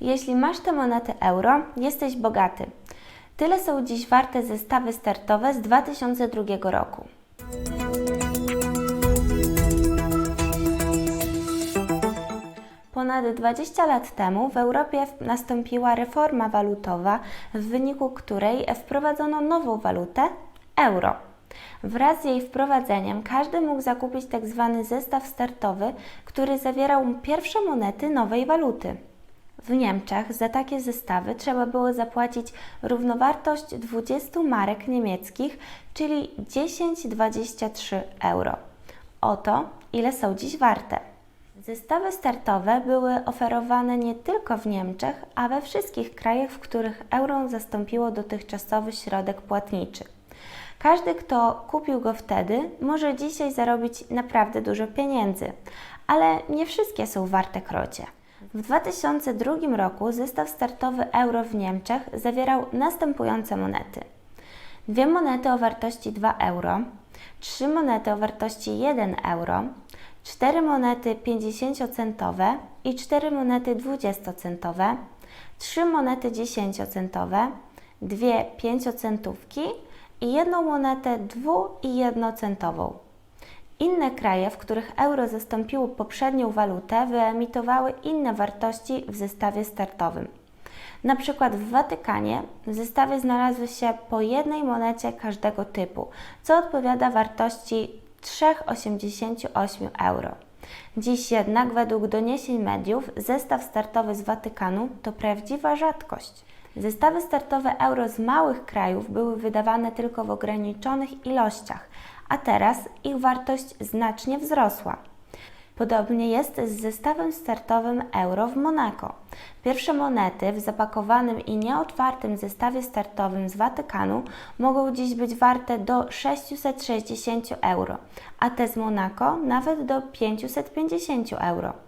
Jeśli masz te monety euro, jesteś bogaty. Tyle są dziś warte zestawy startowe z 2002 roku. Ponad 20 lat temu w Europie nastąpiła reforma walutowa, w wyniku której wprowadzono nową walutę euro. Wraz z jej wprowadzeniem każdy mógł zakupić tzw. zestaw startowy, który zawierał pierwsze monety nowej waluty. W Niemczech za takie zestawy trzeba było zapłacić równowartość 20 marek niemieckich, czyli 10,23 euro. Oto ile są dziś warte. Zestawy startowe były oferowane nie tylko w Niemczech, a we wszystkich krajach, w których euro zastąpiło dotychczasowy środek płatniczy. Każdy, kto kupił go wtedy, może dzisiaj zarobić naprawdę dużo pieniędzy, ale nie wszystkie są warte krocie. W 2002 roku zestaw startowy euro w Niemczech zawierał następujące monety: dwie monety o wartości 2 euro, trzy monety o wartości 1 euro, cztery monety 50-centowe i cztery monety 20-centowe, trzy monety 10-centowe, dwie 5-centówki i jedną monetę 2 i 1-centową. Inne kraje, w których euro zastąpiło poprzednią walutę, wyemitowały inne wartości w zestawie startowym. Na przykład w Watykanie w zestawie znalazły się po jednej monecie każdego typu, co odpowiada wartości 3,88 euro. Dziś jednak, według doniesień mediów, zestaw startowy z Watykanu to prawdziwa rzadkość. Zestawy startowe euro z małych krajów były wydawane tylko w ograniczonych ilościach, a teraz ich wartość znacznie wzrosła. Podobnie jest z zestawem startowym euro w Monako. Pierwsze monety w zapakowanym i nieotwartym zestawie startowym z Watykanu mogą dziś być warte do 660 euro, a te z Monako nawet do 550 euro.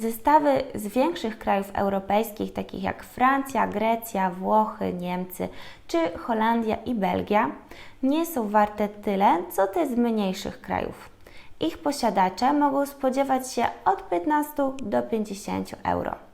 Zestawy z większych krajów europejskich, takich jak Francja, Grecja, Włochy, Niemcy czy Holandia i Belgia, nie są warte tyle, co te z mniejszych krajów. Ich posiadacze mogą spodziewać się od 15 do 50 euro.